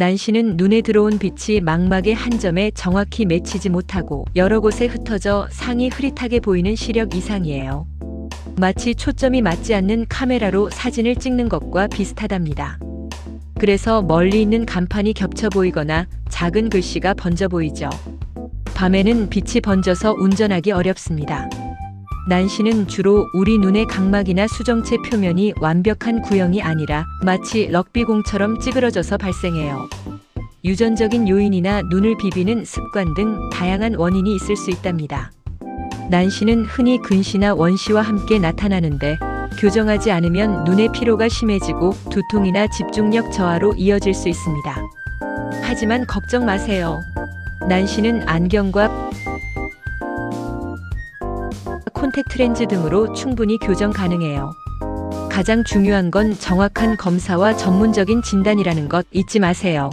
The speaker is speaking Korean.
난시는 눈에 들어온 빛이 망막의 한 점에 정확히 맺히지 못하고 여러 곳에 흩어져 상이 흐릿하게 보이는 시력 이상이에요. 마치 초점이 맞지 않는 카메라로 사진을 찍는 것과 비슷하답니다. 그래서 멀리 있는 간판이 겹쳐 보이거나 작은 글씨가 번져 보이죠. 밤에는 빛이 번져서 운전하기 어렵습니다. 난시는 주로 우리 눈의 각막이나 수정체 표면이 완벽한 구형이 아니라 마치 럭비공처럼 찌그러져서 발생해요. 유전적인 요인이나 눈을 비비는 습관 등 다양한 원인이 있을 수 있답니다. 난시는 흔히 근시나 원시와 함께 나타나는데 교정하지 않으면 눈의 피로가 심해지고 두통이나 집중력 저하로 이어질 수 있습니다. 하지만 걱정 마세요. 난시는 안경과 콘택트 렌즈 등으로 충분히 교정 가능해요. 가장 중요한 건 정확한 검사와 전문적인 진단이라는 것 잊지 마세요.